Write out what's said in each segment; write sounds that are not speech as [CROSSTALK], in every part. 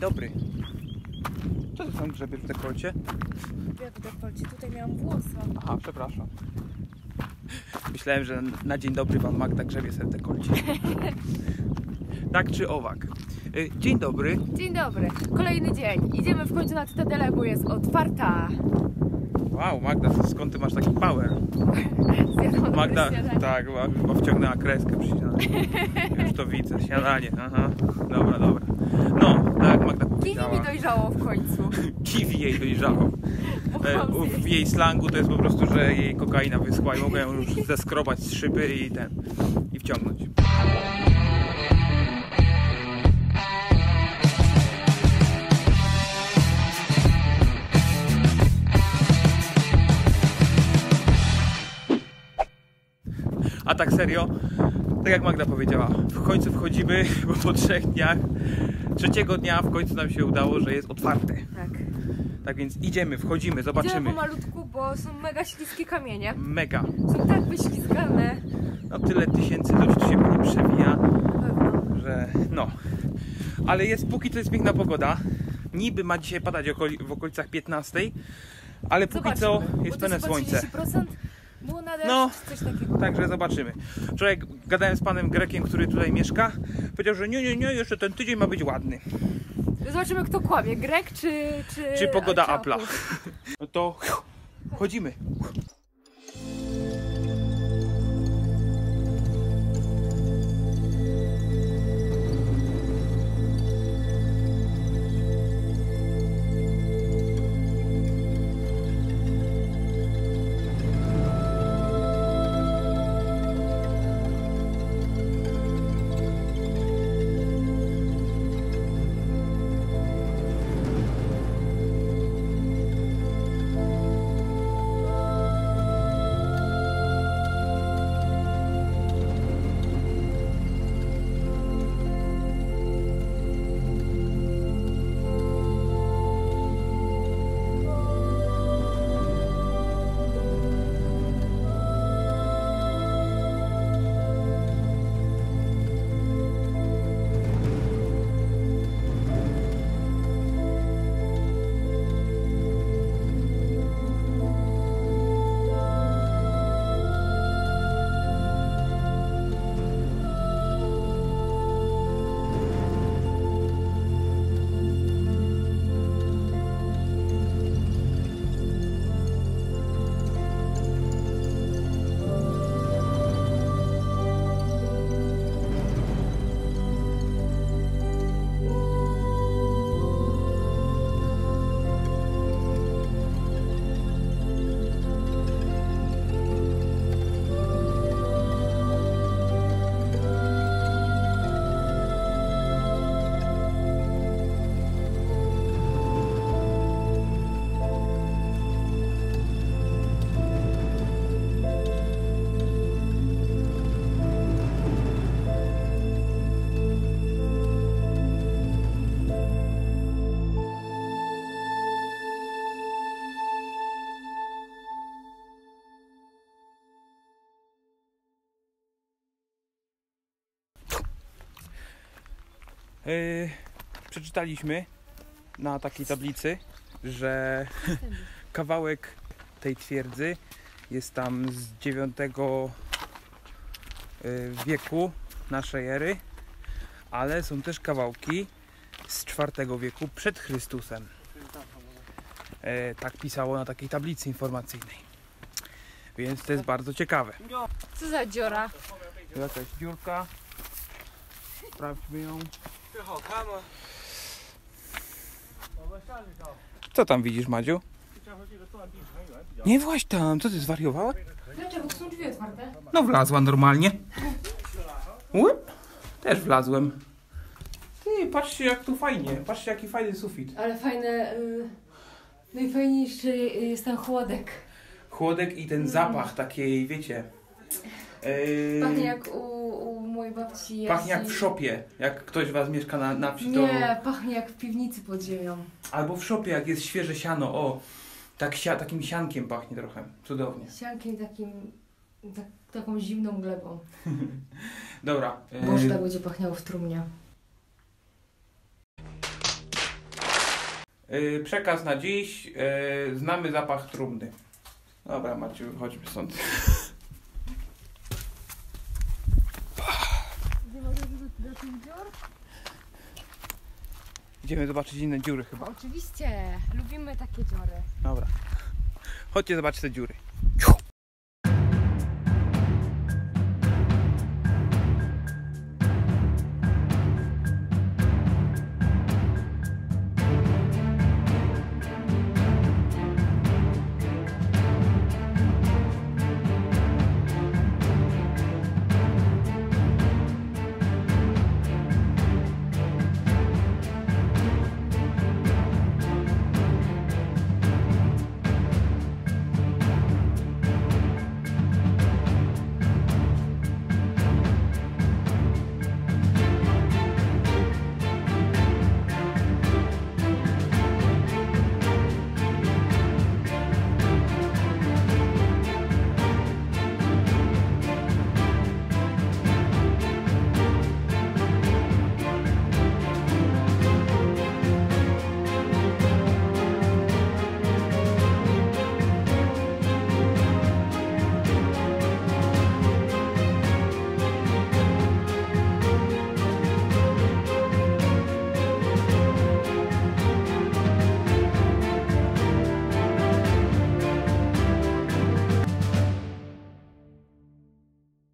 dobry. Co to tam grzebie w dekolcie? Ja w dekolcie tutaj miałam włosa. Aha, przepraszam. Myślałem, że na dzień dobry pan Magda grzebie sobie w dekolcie. [LAUGHS] tak czy owak. Y, Dzień dobry. Dzień dobry. Kolejny dzień. Idziemy w końcu na Cytadelę, bo jest otwarta. Wow, Magda, skąd ty masz taki power? Zjadłam Magda, tak, bo wciągnęła kreskę przy śniadaniu. Już to widzę, śniadanie, aha. Dobra, dobra. No, tak jak Magda Kiwi powiedziała. mi dojrzało w końcu. [LAUGHS] Kiwi jej dojrzało. E, W jej slangu to jest po prostu, że jej kokaina wyschła i mogę ją już [LAUGHS] zeskrobać z szyby i ten, i wciągnąć. A tak serio, tak jak Magda powiedziała, w końcu wchodzimy, bo po trzech dniach, trzeciego dnia w końcu nam się udało, że jest otwarte. Tak. Tak więc idziemy, wchodzimy, Idziemy zobaczymy. pomalutku, bo są mega śliskie kamienie. Mega. Są tak wyślizgane. No tyle tysięcy ludzi tu się przewija, że no. Ale jest, póki co jest piękna pogoda. Niby ma dzisiaj padać w okolicach 15, ale póki co jest to pełne słońce. 30% było na deszcz, No. coś takiego. Także zobaczymy. Wczoraj gadałem z panem Grekiem, który tutaj mieszka. Powiedział, że nie, nie, nie, jeszcze ten tydzień ma być ładny. Zobaczymy kto kłamie, Grek czy... Czy, Czy pogoda? Apple'a. [LAUGHS] No to chodzimy. Yy, przeczytaliśmy na takiej tablicy, że [LAUGHS] kawałek tej twierdzy jest tam z IX yy, wieku naszej ery, ale są też kawałki z IV wieku przed Chrystusem. Yy, tak pisało na takiej tablicy informacyjnej. Więc to jest bardzo ciekawe. Co za dziura? Jakaś dziurka. Sprawdźmy ją. Co tam widzisz, Madziu? Nie właź tam, co ty zwariowała? Dlaczego? To są drzwi otwarte. No wlazła normalnie. Łyp. Też wlazłem. Ty, patrzcie jak tu fajnie. Patrzcie jaki fajny sufit. Ale fajne... Y... Najfajniejszy jest ten chłodek. Chłodek i ten zapach takiej, wiecie. Yy, Pachnie jak u, u mojej babci. pachnie jak w szopie. Jak ktoś was mieszka na, na wsi, to... Nie, pachnie jak w piwnicy pod ziemią. Albo w szopie, jak jest świeże siano. O, tak sia, takim siankiem pachnie trochę. Cudownie. Siankiem takim... Tak, taką zimną glebą. [LAUGHS] Dobra. Boże, yy, tak będzie pachniało w trumnie. Yy, przekaz na dziś. Yy, znamy zapach trumny. Dobra, Maciu, chodźmy stąd. [LAUGHS] Gdzie mogę do, do tych dziur? Idziemy zobaczyć inne dziury chyba. Oczywiście, lubimy takie dziury. Dobra. Chodźcie zobaczyć te dziury.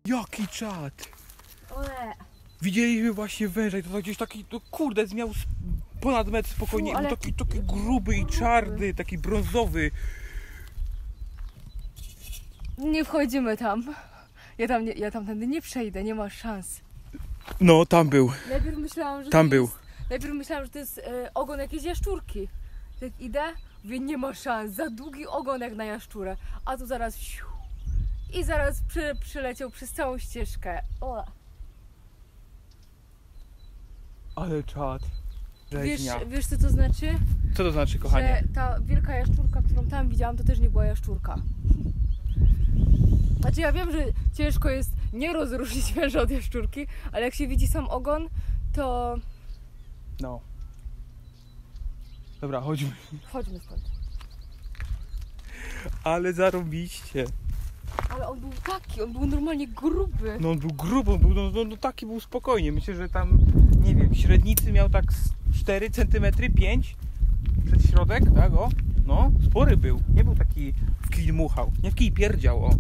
Jaki czad! Ole. Widzieliśmy właśnie węża i to gdzieś taki, to kurde, miał ponad metr spokojnie. Fu, ale- Był taki, taki gruby i czarny, taki brązowy. Nie wchodzimy tam. Ja tam, nie, ja tam tędy nie przejdę, nie ma szans. No, tam był. Najpierw myślałam, że Tam to był. Jest, najpierw myślałam, że to jest e, ogon jakiejś jaszczurki. Tak idę, mówię, nie ma szans, za długi ogon jak na jaszczurę. A tu zaraz siu, i zaraz przy, przyleciał przez całą ścieżkę. O, Ale czad. wiesz, Rzeźnia. wiesz co to znaczy? Co to znaczy, kochanie? Że ta wielka jaszczurka, którą tam widziałam, to też nie była jaszczurka. Znaczy ja wiem, że ciężko jest nie rozróżnić węża od jaszczurki, ale jak się widzi sam ogon, to No. Dobra, chodźmy. chodźmy stąd. Ale zarobiście. Ale on był taki, on był normalnie gruby. No on był gruby, on był, no, no, no taki był spokojnie. Myślę, że tam, nie wiem, średnicy miał tak z 4 cm, 5 przed środek, tak o. No, spory był. Nie był taki w kij muchał, nie w kij pierdział, o.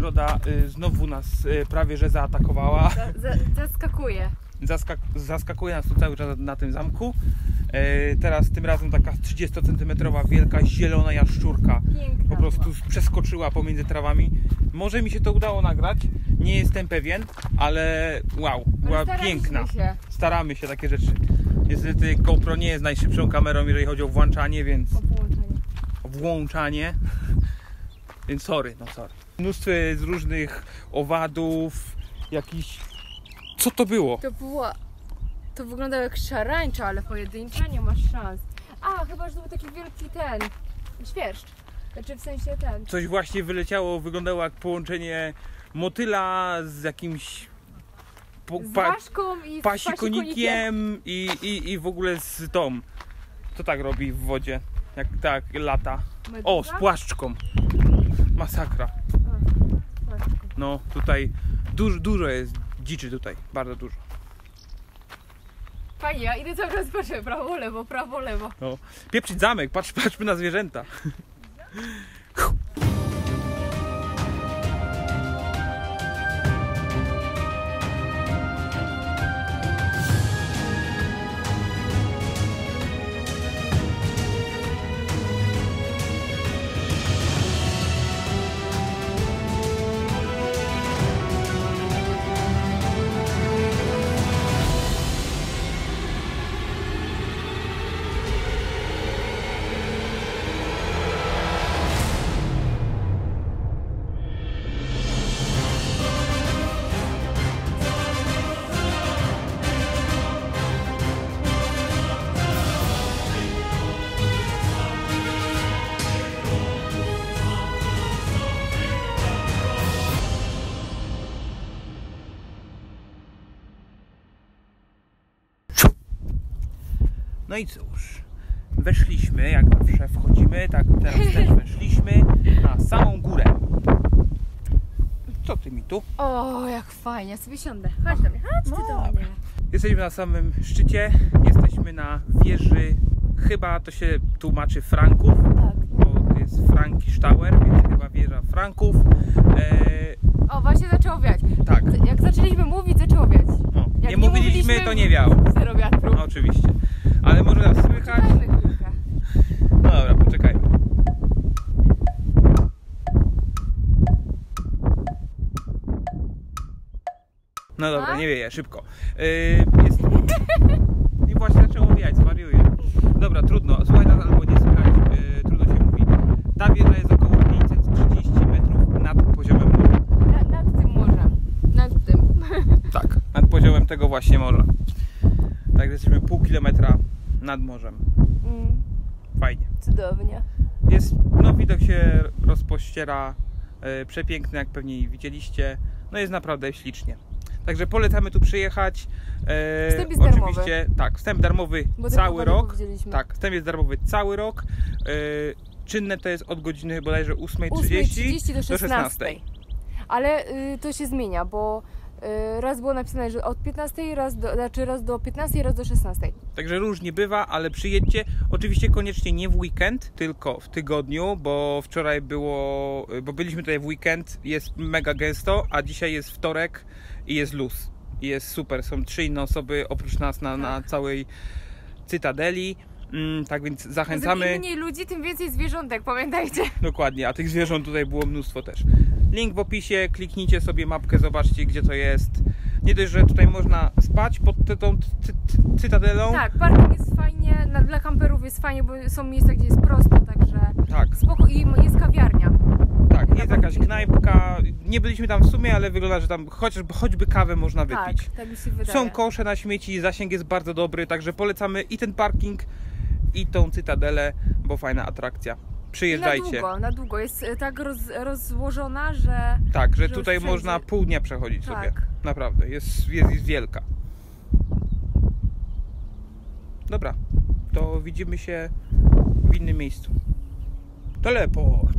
przyroda y, znowu nas y, prawie że zaatakowała. Za, za, zaskakuje. Zaskak zaskakuje nas tu cały czas na tym zamku. E, teraz tym razem taka 30 cm wielka zielona jaszczurka Piękna. po prostu była. przeskoczyła pomiędzy trawami. Może mi się to udało nagrać, nie jestem pewien, ale wow, była Ale piękna. Się. Staramy się takie rzeczy. Niestety GoPro nie jest najszybszą kamerą, jeżeli chodzi o włączanie, więc O połączenie. włączanie. [LAUGHS] Więc sorry, no sorry. Mnóstwo z różnych owadów, jakiś. Co to było? To była. To wyglądało jak szarańcza, ale pojedyncza nie masz szans. A, chyba, że to był taki wielki ten. Świerszcz. Znaczy w sensie ten. Coś właśnie wyleciało, wyglądało jak połączenie motyla z jakimś po, pa, i pasikonikiem i, i, i w ogóle z tą. Co tak robi w wodzie? Jak tak lata. O, z płaszczką. Masakra. No tutaj dużo, dużo jest dziczy tutaj, bardzo dużo. Fajnie, ja idę cały czas patrzę prawo, lewo, prawo, lewo. No. Pieprzyć zamek, patrz, patrzmy na zwierzęta. No i cóż, weszliśmy, jak zawsze wchodzimy, tak teraz też [LAUGHS] weszliśmy na samą górę. Co ty mi tu? O, jak fajnie, ja sobie siądę. Chodź do mnie, chodź ty do Dobra. mnie. Jesteśmy na samym szczycie, jesteśmy na wieży, chyba to się tłumaczy Franków, Tak. bo to jest Frankisztauer, więc chyba wieża Franków. Eee, O, właśnie zaczęło wiać. tak, Jak zaczęliśmy mówić, zaczęło wiać. no, Jak nie mówiliśmy, to nie wiało. Zero wiatru. No, oczywiście. Ale może nas słychać? No dobra, poczekajmy. No dobra, A? nie wieje, szybko. Yy, jest... I właśnie zaczęło wiać, zwariuję. Dobra, trudno, słuchaj nas albo nie słychać, yy, trudno się mówi. Ta wieża jest około 530 metrów nad poziomem morza. Na, nad tym morzem. Nad tym. [LAUGHS] Tak, nad poziomem tego właśnie morza. Tak, jesteśmy pół kilometra nad morzem. Mm, Fajnie. cudownie. Jest, no widok się rozpościera, e, przepiękny jak pewnie widzieliście, no jest naprawdę ślicznie. Także polecamy tu przyjechać. E, Wstęp jest darmowy. Oczywiście, tak, wstęp darmowy Bo cały rok. Tak, wstęp jest darmowy cały rok. E, czynne to jest od godziny bodajże 8.30 8.30 do 16. 16. Ale y, to się zmienia, bo y, raz było napisane, że od 15, raz do, znaczy raz do 15, raz do 16. Także różnie bywa, ale przyjedźcie. Oczywiście koniecznie nie w weekend, tylko w tygodniu, bo wczoraj było, bo byliśmy tutaj w weekend, jest mega gęsto, a dzisiaj jest wtorek i jest luz. Jest super, są trzy inne osoby oprócz nas na, na całej Cytadeli. Mm, tak więc Im zachęcamy. mniej ludzi, tym więcej zwierzątek, pamiętajcie. [LAUGHS] Dokładnie, a tych zwierząt tutaj było mnóstwo też. Link w opisie, kliknijcie sobie mapkę, zobaczcie gdzie to jest. Nie dość, że tutaj można spać pod tą cy- cy- cytadelą. Tak, parking jest fajnie, dla kamperów jest fajnie, bo są miejsca, gdzie jest prosto, także tak. spoko. I jest kawiarnia. Tak, jest jakaś knajpka. Nie byliśmy tam w sumie, ale wygląda, że tam chociażby, choćby kawę można wypić. Tak, tak mi się wydaje. Są kosze na śmieci, zasięg jest bardzo dobry, także polecamy i ten parking, i tą cytadelę, bo fajna atrakcja. I na Przyjeżdżajcie. długo, na długo. Jest e, tak roz, rozłożona, że Tak, że Że tutaj wszędzie- można pół dnia przechodzić Tak. sobie. Naprawdę, jest, jest, jest wielka. Dobra, to widzimy się w innym miejscu. Teleport!